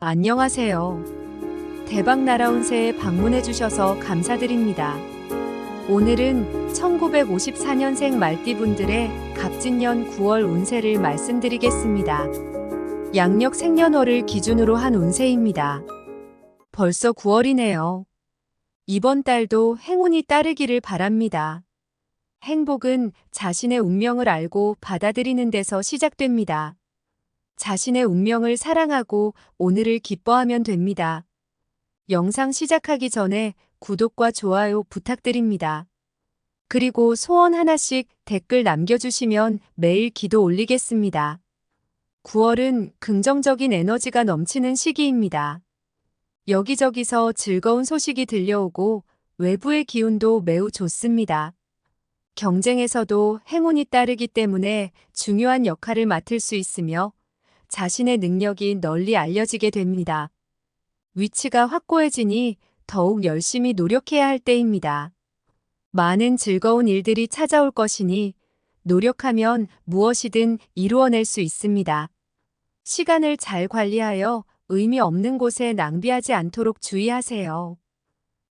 안녕하세요. 대박 날아온 새에 방문해 주셔서 감사드립니다. 오늘은 1954년생 말띠분들의 갑진년 9월 운세를 말씀드리겠습니다. 양력 생년월을 기준으로 한 운세입니다. 벌써 9월이네요. 이번 달도 행운이 따르기를 바랍니다. 행복은 자신의 운명을 알고 받아들이는 데서 시작됩니다. 자신의 운명을 사랑하고 오늘을 기뻐하면 됩니다. 영상 시작하기 전에 구독과 좋아요 부탁드립니다. 그리고 소원 하나씩 댓글 남겨주시면 매일 기도 올리겠습니다. 9월은 긍정적인 에너지가 넘치는 시기입니다. 여기저기서 즐거운 소식이 들려오고 외부의 기운도 매우 좋습니다. 경쟁에서도 행운이 따르기 때문에 중요한 역할을 맡을 수 있으며 자신의 능력이 널리 알려지게 됩니다. 위치가 확고해지니 더욱 열심히 노력해야 할 때입니다. 많은 즐거운 일들이 찾아올 것이니 노력하면 무엇이든 이루어낼 수 있습니다. 시간을 잘 관리하여 의미 없는 곳에 낭비하지 않도록 주의하세요.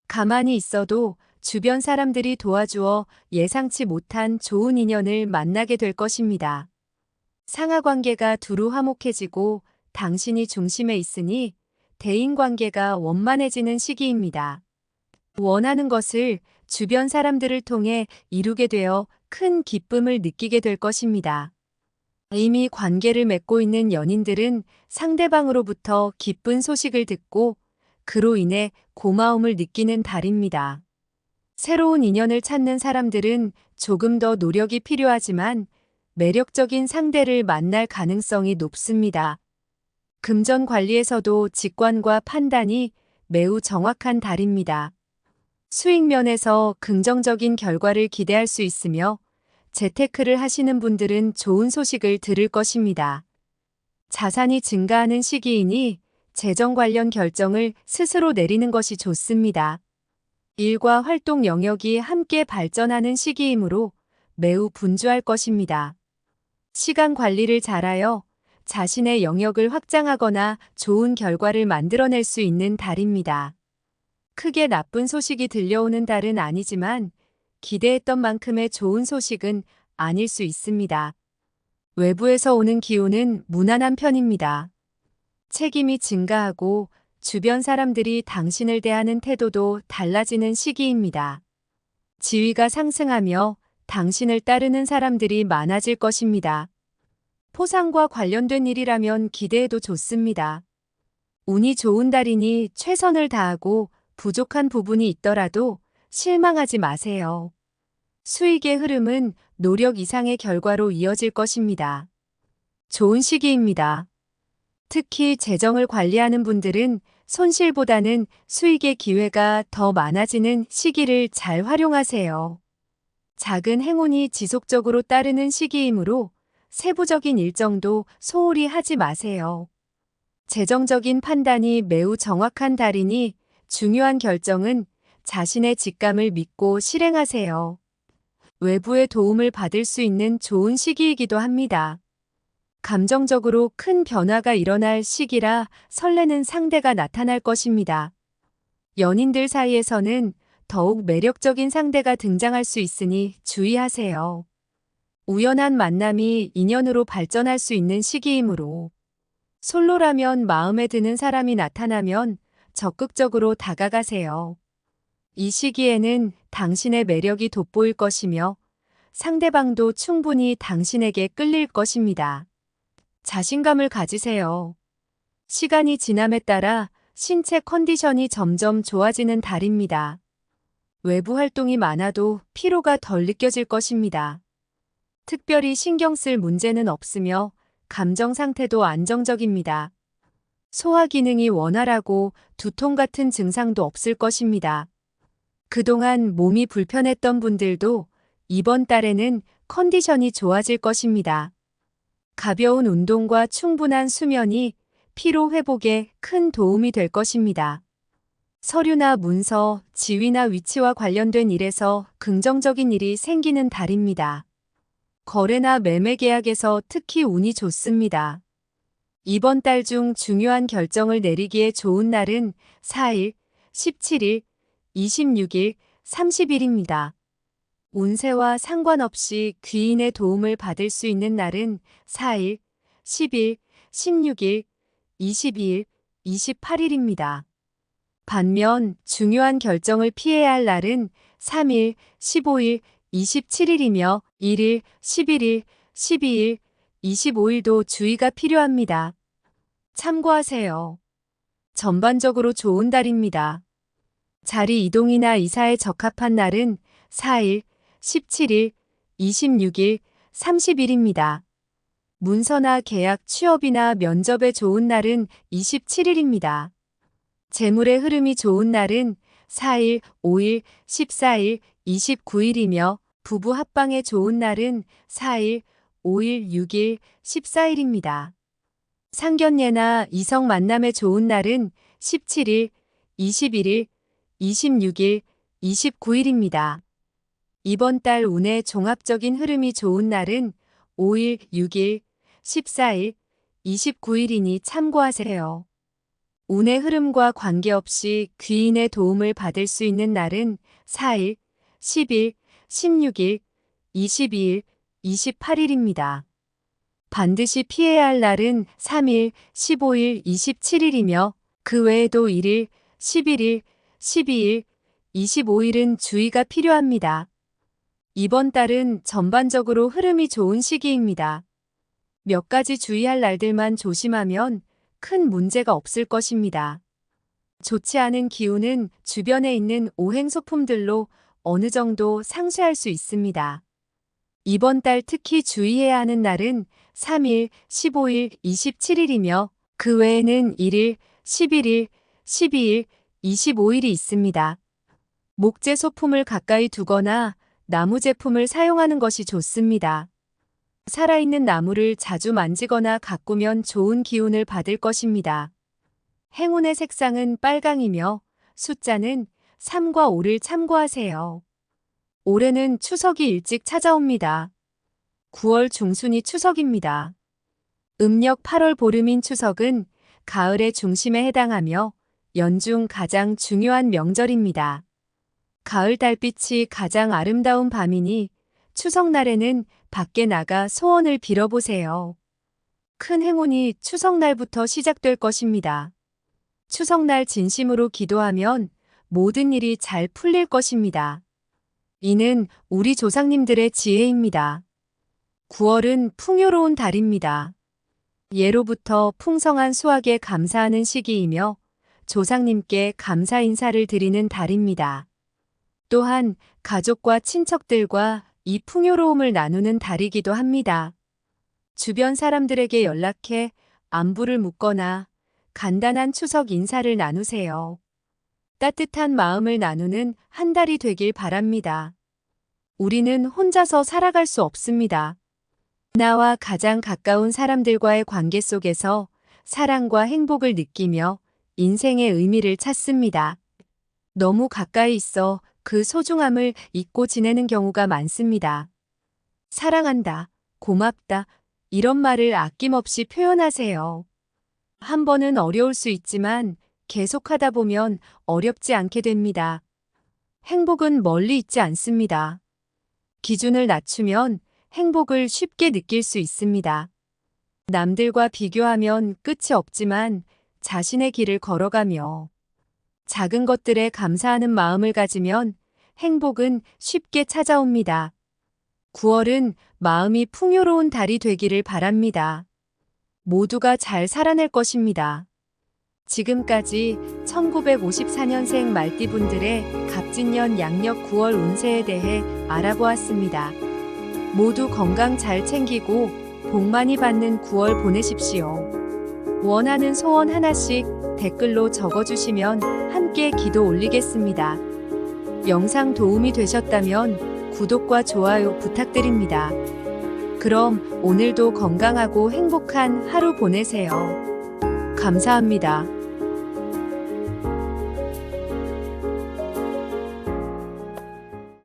가만히 있어도 주변 사람들이 도와주어 예상치 못한 좋은 인연을 만나게 될 것입니다. 상하 관계가 두루 화목해지고 당신이 중심에 있으니 대인 관계가 원만해지는 시기입니다. 원하는 것을 주변 사람들을 통해 이루게 되어 큰 기쁨을 느끼게 될 것입니다. 이미 관계를 맺고 있는 연인들은 상대방으로부터 기쁜 소식을 듣고 그로 인해 고마움을 느끼는 달입니다. 새로운 인연을 찾는 사람들은 조금 더 노력이 필요하지만 매력적인 상대를 만날 가능성이 높습니다. 금전 관리에서도 직관과 판단이 매우 정확한 달입니다. 수익 면에서 긍정적인 결과를 기대할 수 있으며 재테크를 하시는 분들은 좋은 소식을 들을 것입니다. 자산이 증가하는 시기이니 재정 관련 결정을 스스로 내리는 것이 좋습니다. 일과 활동 영역이 함께 발전하는 시기이므로 매우 분주할 것입니다. 시간 관리를 잘하여 자신의 영역을 확장하거나 좋은 결과를 만들어낼 수 있는 달입니다. 크게 나쁜 소식이 들려오는 달은 아니지만 기대했던 만큼의 좋은 소식은 아닐 수 있습니다. 외부에서 오는 기운은 무난한 편입니다. 책임이 증가하고 주변 사람들이 당신을 대하는 태도도 달라지는 시기입니다. 지위가 상승하며 당신을 따르는 사람들이 많아질 것입니다. 포상과 관련된 일이라면 기대해도 좋습니다. 운이 좋은 달이니 최선을 다하고 부족한 부분이 있더라도 실망하지 마세요. 수익의 흐름은 노력 이상의 결과로 이어질 것입니다. 좋은 시기입니다. 특히 재정을 관리하는 분들은 손실보다는 수익의 기회가 더 많아지는 시기를 잘 활용하세요. 작은 행운이 지속적으로 따르는 시기이므로 세부적인 일정도 소홀히 하지 마세요. 재정적인 판단이 매우 정확한 달이니 중요한 결정은 자신의 직감을 믿고 실행하세요. 외부의 도움을 받을 수 있는 좋은 시기이기도 합니다. 감정적으로 큰 변화가 일어날 시기라 설레는 상대가 나타날 것입니다. 연인들 사이에서는 더욱 매력적인 상대가 등장할 수 있으니 주의하세요. 우연한 만남이 인연으로 발전할 수 있는 시기이므로 솔로라면 마음에 드는 사람이 나타나면 적극적으로 다가가세요. 이 시기에는 당신의 매력이 돋보일 것이며 상대방도 충분히 당신에게 끌릴 것입니다. 자신감을 가지세요. 시간이 지남에 따라 신체 컨디션이 점점 좋아지는 달입니다. 외부 활동이 많아도 피로가 덜 느껴질 것입니다. 특별히 신경 쓸 문제는 없으며 감정 상태도 안정적입니다. 소화 기능이 원활하고 두통 같은 증상도 없을 것입니다. 그동안 몸이 불편했던 분들도 이번 달에는 컨디션이 좋아질 것입니다. 가벼운 운동과 충분한 수면이 피로 회복에 큰 도움이 될 것입니다. 서류나 문서, 지위나 위치와 관련된 일에서 긍정적인 일이 생기는 달입니다. 거래나 매매 계약에서 특히 운이 좋습니다. 이번 달 중 중요한 결정을 내리기에 좋은 날은 4일, 17일, 26일, 30일입니다. 운세와 상관없이 귀인의 도움을 받을 수 있는 날은 4일, 10일, 16일, 22일, 28일입니다. 반면 중요한 결정을 피해야 할 날은 3일, 15일, 27일이며 1일, 11일, 12일, 25일도 주의가 필요합니다. 참고하세요. 전반적으로 좋은 달입니다. 자리 이동이나 이사에 적합한 날은 4일, 17일, 26일, 30일입니다. 문서나 계약, 취업이나 면접에 좋은 날은 27일입니다. 재물의 흐름이 좋은 날은 4일, 5일, 14일, 29일이며 부부 합방에 좋은 날은 4일, 5일, 6일, 14일입니다. 상견례나 이성 만남에 좋은 날은 17일, 21일, 26일, 29일입니다. 이번 달 운의 종합적인 흐름이 좋은 날은 5일, 6일, 14일, 29일이니 참고하세요. 운의 흐름과 관계없이 귀인의 도움을 받을 수 있는 날은 4일, 10일, 16일, 22일, 28일입니다. 반드시 피해야 할 날은 3일, 15일, 27일이며 그 외에도 1일, 11일, 12일, 25일은 주의가 필요합니다. 이번 달은 전반적으로 흐름이 좋은 시기입니다. 몇 가지 주의할 날들만 조심하면 큰 문제가 없을 것입니다. 좋지 않은 기운은 주변에 있는 오행 소품들로 어느 정도 상쇄할 수 있습니다. 이번 달 특히 주의해야 하는 날은 3일, 15일, 27일이며 그 외에는 1일, 11일, 12일, 25일이 있습니다. 목재 소품을 가까이 두거나 나무 제품을 사용하는 것이 좋습니다. 살아있는 나무를 자주 만지거나 가꾸면 좋은 기운을 받을 것입니다. 행운의 색상은 빨강이며 숫자는 3과 5를 참고하세요. 올해는 추석이 일찍 찾아옵니다. 9월 중순이 추석입니다. 음력 8월 보름인 추석은 가을의 중심에 해당하며 연중 가장 중요한 명절입니다. 가을 달빛이 가장 아름다운 밤이니 추석날에는 밖에 나가 소원을 빌어보세요. 큰 행운이 추석날부터 시작될 것입니다. 추석날 진심으로 기도하면 모든 일이 잘 풀릴 것입니다. 이는 우리 조상님들의 지혜입니다. 9월은 풍요로운 달입니다. 예로부터 풍성한 수확에 감사하는 시기이며 조상님께 감사 인사를 드리는 달입니다. 또한 가족과 친척들과 이 풍요로움을 나누는 달이기도 합니다. 주변 사람들에게 연락해 안부를 묻거나 간단한 추석 인사를 나누세요. 따뜻한 마음을 나누는 한 달이 되길 바랍니다. 우리는 혼자서 살아갈 수 없습니다. 나와 가장 가까운 사람들과의 관계 속에서 사랑과 행복을 느끼며 인생의 의미를 찾습니다. 너무 가까이 있어 그 소중함을 잊고 지내는 경우가 많습니다. 사랑한다, 고맙다, 이런 말을 아낌없이 표현하세요. 한 번은 어려울 수 있지만 계속하다 보면 어렵지 않게 됩니다. 행복은 멀리 있지 않습니다. 기준을 낮추면 행복을 쉽게 느낄 수 있습니다. 남들과 비교하면 끝이 없지만 자신의 길을 걸어가며 작은 것들에 감사하는 마음을 가지면 행복은 쉽게 찾아옵니다. 9월은 마음이 풍요로운 달이 되기를 바랍니다. 모두가 잘 살아낼 것입니다. 지금까지 1954년생 말띠분들의 갑진년 양력 9월 운세에 대해 알아보았습니다. 모두 건강 잘 챙기고 복 많이 받는 9월 보내십시오. 원하는 소원 하나씩 댓글로 적어주시면 함께 기도 올리겠습니다. 영상 도움이 되셨다면 구독과 좋아요 부탁드립니다. 그럼 오늘도 건강하고 행복한 하루 보내세요. 감사합니다.